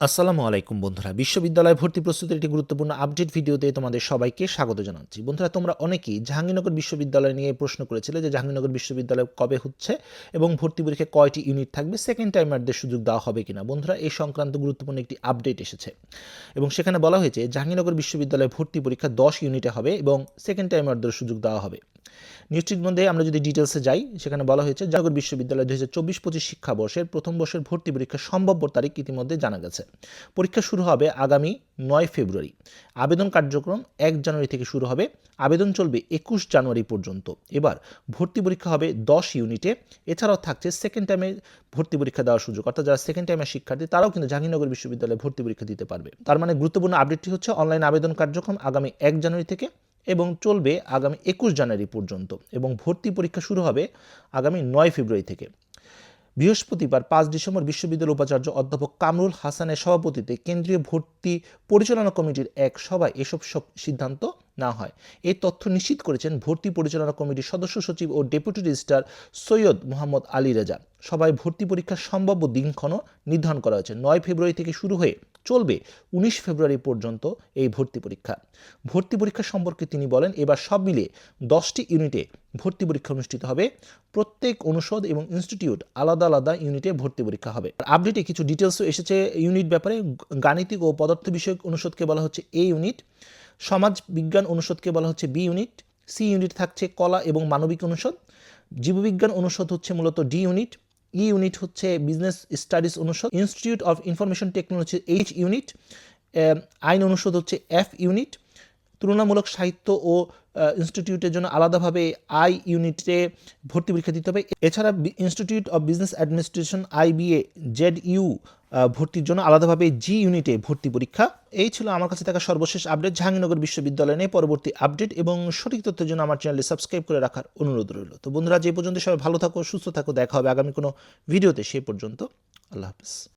আসসালামু আলাইকুম বন্ধুরা। বিশ্ববিদ্যালয় ভর্তি প্রস্তুতির একটি গুরুত্বপূর্ণ আপডেট ভিডিওতে তোমাদের সবাইকে স্বাগত জানাচ্ছি। বন্ধুরা, তোমরা অনেকেই জাহাঙ্গীরনগর বিশ্ববিদ্যালয় নিয়ে প্রশ্ন করেছিলে যে জাহাঙ্গীরনগর বিশ্ববিদ্যালয় কবে হচ্ছে এবং ভর্তি পরীক্ষায় কয়টি ইউনিট থাকবে সেকেন্ড টাইমারদের সুযোগ দেওয়া হবে কিনা? বন্ধুরা, এই সংক্রান্ত গুরুত্বপূর্ণ একটি আপডেট এসেছে এবং সেখানে বলা হয়েছে, জাহাঙ্গীরনগর বিশ্ববিদ্যালয়ে ভর্তি পরীক্ষা দশ ইউনিটে হবে এবং সেকেন্ড টাইমারদের সুযোগ দেওয়া হবে। নিউজটির মধ্যে আমরা যদি ডিটেলসে যাই, সেখানে বলা হয়েছে জাহাঙ্গীর বিশ্ববিদ্যালয় দু হাজার চব্বিশ পঁচিশ শিক্ষাবর্ষের প্রথম বর্ষের ভর্তি পরীক্ষার সম্ভাব্য তারিখ ইতিমধ্যে জানা গেছে। পরীক্ষা শুরু হবে আগামী নয় ফেব্রুয়ারি। আবেদন কার্যক্রম এক জানুয়ারি থেকে শুরু হবে। আবেদন চলবে একুশ জানুয়ারি পর্যন্ত। এবার ভর্তি পরীক্ষা হবে দশ ইউনিটে। এছাড়াও থাকছে সেকেন্ড টাইমে ভর্তি পরীক্ষা দেওয়ার সুযোগ। অর্থাৎ যারা সেকেন্ড টাইমের শিক্ষার্থী, তারাও কিন্তু জাহাঙ্গীরনগর বিশ্ববিদ্যালয়ে ভর্তি পরীক্ষা দিতে পারবে। তার মানে গুরুত্বপূর্ণ আপডেটটি হচ্ছে অনলাইন আবেদন কার্যক্রম আগামী এক জানুয়ারি থেকে এবং চলবে আগামী একুশ জানুয়ারি পর্যন্ত এবং ভর্তি পরীক্ষা শুরু হবে আগামী নয় ফেব্রুয়ারি থেকে। বৃহস্পতিবার পাঁচ ডিসেম্বর বিশ্ববিদ্যালয়ের উপাচার্য অধ্যাপক কামরুল হাসানের সভাপতিতে কেন্দ্রীয় ভর্তি পরিচালনা কমিটির এক সভায় এসব সব সিদ্ধান্ত না হয়। এই তথ্য নিশ্চিত করেছেন ভর্তি পরিচালনা কমিটির সদস্য সচিব ও ডেপুটি রেজিস্ট্রার সৈয়দ মোহাম্মদ আলী রেজা। সবাই ভর্তি পরীক্ষার সম্ভাব্য দিনক্ষণও নির্ধারণ করা হয়েছে। নয় ফেব্রুয়ারি থেকে শুরু হয়ে চলবে উনিশ ফেব্রুয়ারি পর্যন্ত এই ভর্তি পরীক্ষা। ভর্তি পরীক্ষা সম্পর্কে তিনি বলেন, এবার সব মিলিয়ে দশটি ইউনিটে ভর্তি পরীক্ষা অনুষ্ঠিত হবে। প্রত্যেক অনুষদ এবং ইনস্টিটিউট আলাদা আলাদা ইউনিটে ভর্তি পরীক্ষা হবে। আপডেটে কিছু ডিটেলসও এসেছে ইউনিট ব্যাপারে। গাণিতিক ও পদার্থ বিষয়ক অনুষদকে বলা হচ্ছে এ ইউনিট। সমাজ বিজ্ঞান অনুষদকে বলা হচ্ছে বি ইউনিট সি ইউনিট থাকছে কলা এবং মানবিক অনুষদ। জীববিজ্ঞান অনুষদ হচ্ছে মূলত ডি ইউনিট ই ইউনিট হচ্ছে বিজনেস স্টাডিজ অনুষদ। Institute of information technology H unit আইন অনুষদ হচ্ছে এফ ইউনিট তুলনামূলক সাহিত্য ও ইনস্টিটিউটের জন্য আলাদাভাবে আই ইউনিটে ভর্তি পরীক্ষা দিতে হবে। এছাড়া institute of business administration IBA Z U ভর্তির জন্য আলাদাভাবে জি ইউনিটে ভর্তি পরীক্ষা। এই ছিল আমার কাছে থাকা সর্বশেষ আপডেট জাহাঙ্গীরনগর বিশ্ববিদ্যালয় নিয়ে পরবর্তী আপডেট এবং সঠিক তথ্যের জন্য আমার চ্যানেলে সাবস্ক্রাইব করে রাখার অনুরোধ রইল। তো বন্ধুরা, যে পর্যন্ত সবাই ভালো থাকো, সুস্থ থাকো, দেখা হবে আগামী কোনো ভিডিওতে সেই পর্যন্ত। আল্লাহ হাফিজ।